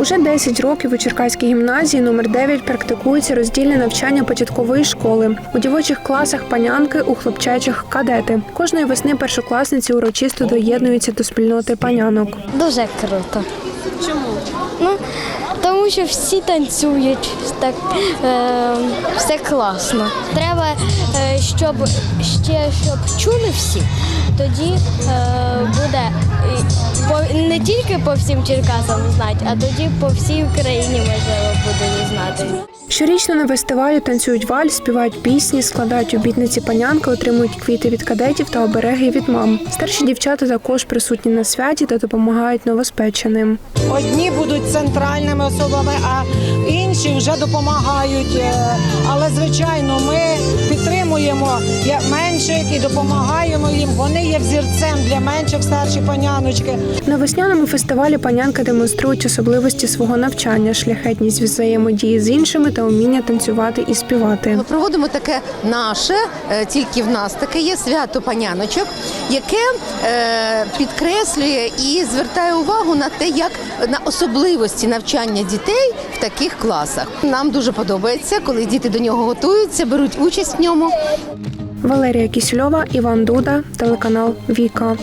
Уже 10 років у Черкаській гімназії номер 9 практикується роздільне навчання початкової школи. У дівочих класах панянки, у хлопчачих кадети. Кожної весни першокласниці урочисто доєднуються до спільноти панянок. Дуже круто. Чому? Ну, тому що всі танцюють, так е, все класно. Треба, е, щоб ще щоб чули всі, тоді е, буде не тільки по всім Черкасам знати, а тоді по всій Україні можливо будуть знати. Щорічно на фестивалі танцюють вальс, співають пісні, складають обітниці панянки, отримують квіти від кадетів та обереги від мам. Старші дівчата також присутні на святі та допомагають новоспеченим. Одні будуть центральними особами, а інші вже допомагають. Е, Але звичайно, ми підтримуємо я- менших і допомагаємо їм. Вони є взірцем для менших старші паняночки. На весняному фестивалі панянки демонструють особливості свого навчання, шляхетність взаємодії з іншими та вміння танцювати і співати. Ми проводимо таке наше, е, тільки в нас таке є свято паняночок, яке е, підкреслює і звертає увагу на те, як на особливості навчання дітей в таких класах. Нам дуже подобається, коли діти до нього готуються, беруть участь в ньому. Валерія Кісльова, Іван Дуда, телеканал Віка.